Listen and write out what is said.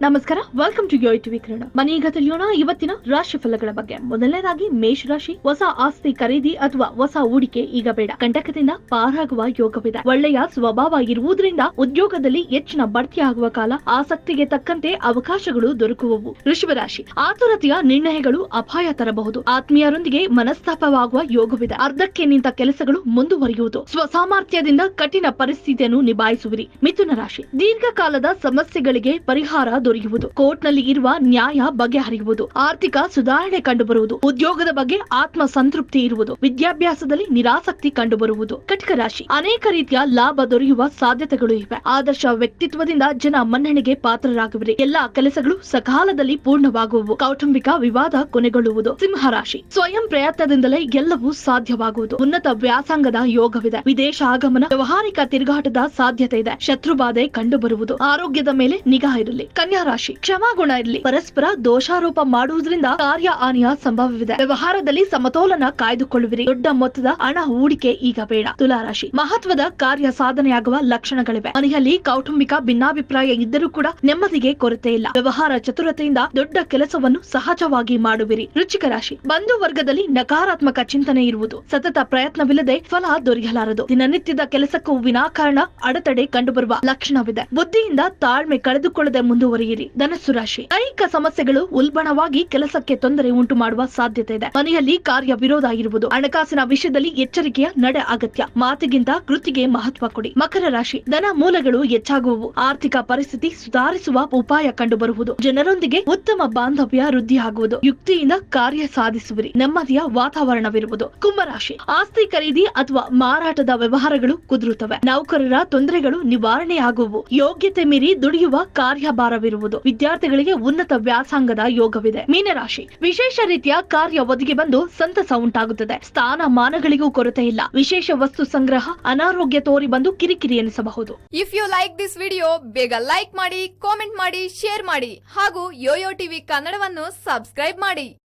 ನಮಸ್ಕಾರ welcome to TV Kannada ಮನೀಗ ತಿಳಿಯೋಣ, ಇವತ್ತಿನ ರಾಶಿ ಫಲಗಳ ಬಗ್ಗೆ. ಮೊದಲನೇದಾಗಿ ಮೇಷ ರಾಶಿ ಹೊಸ ಆಸ್ತಿ ಖರೀದಿ ಅಥವಾ ಹೊಸ ಹೂಡಿಕೆ ಈಗ ಬೇಡ. ಕಂಟಕದಿಂದ ಪಾರಾಗುವ ಯೋಗವಿದೆ. ಒಳ್ಳೆಯ ಸ್ವಭಾವ ಇರುವುದರಿಂದ ಉದ್ಯೋಗದಲ್ಲಿ ಹೆಚ್ಚಿನ ಬಡ್ತಿ ಆಗುವ ಕಾಲ, ಆಸಕ್ತಿಗೆ ತಕ್ಕಂತೆ ಅವಕಾಶಗಳು ದೊರಕುವವು. ರಾಶಿ ಆತುರತೆಯ ನಿರ್ಣಯಗಳು ಅಪಾಯ ತರಬಹುದು. ಆತ್ಮೀಯರೊಂದಿಗೆ ಮನಸ್ತಾಪವಾಗುವ ಯೋಗವಿದೆ. ಅರ್ಧಕ್ಕೆ ನಿಂತ ಕೆಲಸಗಳು ಮುಂದುವರಿಯುವುದು. ಸ್ವಸಾಮರ್ಥ್ಯದಿಂದ ಕಠಿಣ ಪರಿಸ್ಥಿತಿಯನ್ನು ನಿಭಾಯಿಸುವಿರಿ. ಮಿಥುನ ರಾಶಿ, ದೀರ್ಘಕಾಲದ ಸಮಸ್ಯೆಗಳಿಗೆ ಪರಿಹಾರ ದೊರೆಯುವುದು ಕೋರ್ಟ್ನಲ್ಲಿ ಇರುವ ನ್ಯಾಯ ಬಗೆಹರಿಯುವುದು. ಆರ್ಥಿಕ ಸುಧಾರಣೆ ಕಂಡುಬರುವುದು. ಉದ್ಯೋಗದ ಬಗ್ಗೆ ಆತ್ಮ ಸಂತೃಪ್ತಿ ಇರುವುದು. ವಿದ್ಯಾಭ್ಯಾಸದಲ್ಲಿ ನಿರಾಸಕ್ತಿ ಕಂಡುಬರುವುದು. ಕಟಕ ರಾಶಿ. ಅನೇಕ ರೀತಿಯ ಲಾಭ ದೊರೆಯುವ ಸಾಧ್ಯತೆಗಳು ಇವೆ. ಆದರ್ಶ ವ್ಯಕ್ತಿತ್ವದಿಂದ ಜನ ಮನ್ನಣೆಗೆ ಪಾತ್ರರಾಗುವಿರಿ. ಎಲ್ಲಾ ಕೆಲಸಗಳು ಸಕಾಲದಲ್ಲಿ ಪೂರ್ಣವಾಗುವು ಕೌಟುಂಬಿಕ ವಿವಾದ ಕೊನೆಗೊಳ್ಳುವುದು. ಸಿಂಹ ರಾಶಿ. ಸ್ವಯಂ ಪ್ರಯತ್ನದಿಂದಲೇ ಎಲ್ಲವೂ ಸಾಧ್ಯವಾಗುವುದು. ಉನ್ನತ ವ್ಯಾಸಂಗದ ಯೋಗವಿದೆ. ವಿದೇಶ ಆಗಮನ, ವ್ಯವಹಾರಿಕ ತಿರುಗಾಟದ ಸಾಧ್ಯತೆ ಇದೆ. ಶತ್ರುಬಾಧೆ ಕಂಡುಬರುವುದು. ಆರೋಗ್ಯದ ಮೇಲೆ ನಿಗಾ ಇರಲಿ. ಕನ್ಯಾ ರಾಶಿ ಕ್ಷಮಾಗುಣ ಇರಲಿ. ಪರಸ್ಪರ ದೋಷಾರೋಪ ಮಾಡುವುದರಿಂದ ಕಾರ್ಯ ಹಾನಿಯ ಸಂಭವವಿದೆ. ವ್ಯವಹಾರದಲ್ಲಿ ಸಮತೋಲನ ಕಾಯ್ದುಕೊಳ್ಳುವಿರಿ. ದೊಡ್ಡ ಮೊತ್ತದ ಹಣ ಹೂಡಿಕೆ ಈಗ ಬೇಡ. ತುಲಾ ರಾಶಿ, ಮಹತ್ವದ ಕಾರ್ಯ ಸಾಧನೆಯಾಗುವ ಲಕ್ಷಣಗಳಿವೆ. ಮನೆಯಲ್ಲಿ ಕೌಟುಂಬಿಕ ಭಿನ್ನಾಭಿಪ್ರಾಯ ಇದ್ದರೂ ಕೂಡ ನೆಮ್ಮದಿಗೆ ಕೊರತೆ ಇಲ್ಲ. ವ್ಯವಹಾರ ಚತುರತೆಯಿಂದ ದೊಡ್ಡ ಕೆಲಸವನ್ನು ಸಹಜವಾಗಿ ಮಾಡುವಿರಿ. ರುಚಿಕ ರಾಶಿ, ಬಂಧು ವರ್ಗದಲ್ಲಿ ನಕಾರಾತ್ಮಕ ಚಿಂತನೆ ಇರುವುದು. ಸತತ ಪ್ರಯತ್ನವಿಲ್ಲದೆ ಫಲ ದೊರೆಯಲಾರದು. ದಿನನಿತ್ಯದ ಕೆಲಸಕ್ಕೂ ವಿನಾಕಾರಣ ಅಡೆತಡೆ ಕಂಡುಬರುವ ಲಕ್ಷಣವಿದೆ. ಬುದ್ಧಿಯಿಂದ ತಾಳ್ಮೆ ಕಳೆದುಕೊಳ್ಳದೆ ಮುಂದುವರಿಯಿರಿ ಧನಸ್ಸು ರಾಶಿ. ಅನೇಕ ಸಮಸ್ಯೆಗಳು ಉಲ್ಬಣವಾಗಿ ಕೆಲಸಕ್ಕೆ ತೊಂದರೆ ಉಂಟು ಮಾಡುವ ಸಾಧ್ಯತೆ ಇದೆ. ಮನೆಯಲ್ಲಿ ಕಾರ್ಯ ವಿರೋಧ ಇರುವುದು ಹಣಕಾಸಿನ ವಿಷಯದಲ್ಲಿ ಎಚ್ಚರಿಕೆಯ ನಡೆ ಅಗತ್ಯ. ಮಾತಿಗಿಂತ ಕೃತಿಗೆ ಮಹತ್ವ ಕೊಡಿ. ಮಕರ ರಾಶಿ, ಧನ ಮೂಲಗಳು ಹೆಚ್ಚಾಗುವವು. ಆರ್ಥಿಕ ಪರಿಸ್ಥಿತಿ ಸುಧಾರಿಸುವ ಉಪಾಯ ಕಂಡುಬರುವುದು. ಜನರೊಂದಿಗೆ ಉತ್ತಮ ಬಾಂಧವ್ಯ ವೃದ್ಧಿಯಾಗುವುದು ಯುಕ್ತಿಯಿಂದ ಕಾರ್ಯ ಸಾಧಿಸುವಿರಿ. ನೆಮ್ಮದಿಯ ವಾತಾವರಣವಿರುವುದು. ಕುಂಭರಾಶಿ ಆಸ್ತಿ ಖರೀದಿ ಅಥವಾ ಮಾರಾಟದ ವ್ಯವಹಾರಗಳು ಕುದುರುತ್ತವೆ. ನೌಕರರ ತೊಂದರೆಗಳು ನಿವಾರಣೆಯಾಗುವು ಯೋಗ್ಯತೆ ಮೀರಿ ದುಡಿಯುವ ಕಾರ್ಯಭಾರವಿರುವುದು. ವಿದ್ಯಾರ್ಥಿಗಳಿಗೆ ಉನ್ನತ ವ್ಯಾಸಂಗದ ಯೋಗವಿದೆ. ಮೀನರಾಶಿ. ವಿಶೇಷ ರೀತಿಯ ಕಾರ್ಯ ಒದಗಿ ಬಂದು ಸಂತಸ ಉಂಟಾಗುತ್ತದೆ. ಸ್ಥಾನಮಾನಗಳಿಗೂ ಕೊರತೆ ಇಲ್ಲ. ವಿಶೇಷ ವಸ್ತು ಸಂಗ್ರಹ, ಅನಾರೋಗ್ಯ ತೋರಿ ಬಂದು ಕಿರಿಕಿರಿ ಎನಿಸಬಹುದು. If you like this video ಬೇಗ ಲೈಕ್ ಮಾಡಿ ಕಾಮೆಂಟ್ ಮಾಡಿ ಶೇರ್ ಮಾಡಿ ಹಾಗೂ ಯೋಯೋ ಟಿವಿ ಕನ್ನಡವನ್ನು ಸಬ್ಸ್ಕ್ರೈಬ್ ಮಾಡಿ.